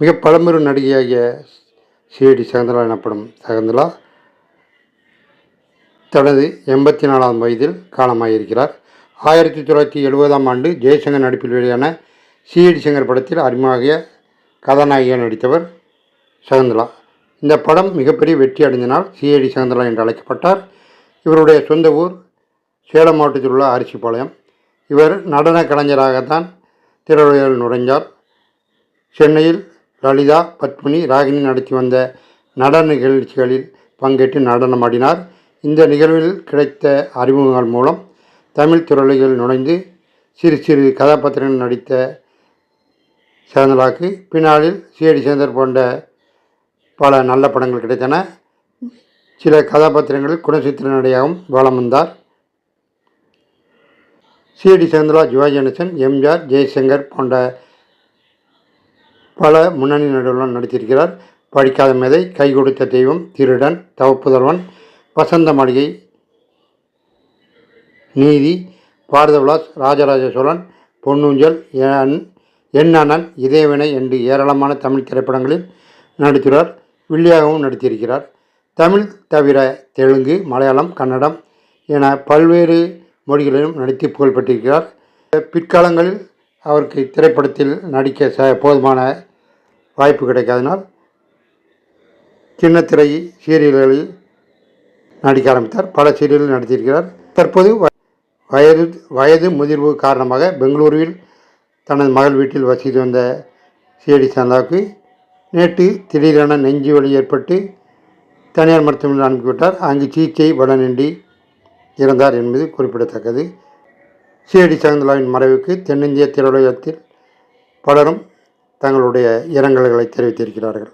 மிக பழம்பெரும் நடிகையாகிய சிஐடி சகந்தலா எனப்படும் சகந்தலா தனது எண்பத்தி நாலாம் வயதில் காலமாகியிருக்கிறார் ஆயிரத்தி தொள்ளாயிரத்தி எழுபதாம் ஆண்டு ஜெயசங்கர் நடிப்பில் வெளியான சிஐடி சங்கர் படத்தில் அறிமுகமாகிய கதாநாயகியாக நடித்தவர் சகந்தலா. இந்த படம் மிகப்பெரிய வெற்றி அடைந்தனால் சிஐடி சகந்தலா என்று அழைக்கப்பட்டார். இவருடைய சொந்த ஊர் சேலம் மாவட்டத்தில் உள்ள அரிசிப்பாளையம். இவர் நடன கலைஞராகத்தான் திரையுலகில் நுழைஞ்சார் சென்னையில் லலிதா பத்மினி ராகினி நடத்தி வந்த நடன நிகழ்ச்சிகளில் பங்கேற்று நடனமாடினார். இந்த நிகழ்வில் கிடைத்த அறிமுகங்கள் மூலம் தமிழ் துறலிகள் நுழைந்து சிறு சிறு கதாபாத்திரங்கள் நடித்த சகுந்தலாவுக்கு பின்னாளில் சிஐடி சேந்தர் போன்ற பல நல்ல படங்கள் கிடைத்தன. சில கதாபாத்திரங்களில் குணசித்திர நடிகாகவும் வலம் வந்தார். சிஐடி சேந்தலா சிவாஜி கணேசன் எம்ஜிஆர் ஜெய்சங்கர் போன்ற பல முன்னணி நடுவர்களும் நடித்திருக்கிறார். படிக்காத மேதை கை கொடுத்த தெய்வம் திருடன் தவப்புதல்வன் வசந்த மாளிகை நீதி பாரதவிலாஸ் ராஜராஜ சோழன் பொன்னூஞ்சல் என் என் அண்ணன் இதயவினை என்று ஏராளமான தமிழ் திரைப்படங்களில் நடித்துள்ளார். வில்லியாகவும் நடித்திருக்கிறார். தமிழ் தவிர தெலுங்கு மலையாளம் கன்னடம் என பல்வேறு மொழிகளிலும் நடித்து புகழ் பெற்றிருக்கிறார் பிற்காலங்களில் அவருக்கு திரைப்படத்தில் நடிக்க ச போதுமான வாய்ப்பு கிடைக்காதனால் சின்னத்திரை சீரியல்களில் நடிக்க ஆரம்பித்தார். பல சீரியல்களில் நடித்திருக்கிறார். தற்போது வ- வயது வயது முதிர்வு காரணமாக பெங்களூருவில் தனது மகள் வீட்டில் வசித்து வந்த சிஐடி சந்தாவுக்கு நேற்று திடீரென நெஞ்சு வலி ஏற்பட்டு தனியார் மருத்துவமனையில் அனுப்பிவிட்டார் அங்கு சிகிச்சை பலனின்றி இறந்தார் என்பது குறிப்பிடத்தக்கது. சிஐடி சகுந்தலாவின் மறைவுக்கு தென்னிந்திய திரையுலகத்தில் பலரும் தங்களுடைய இரங்கல்களை தெரிவித்திருக்கிறார்கள்.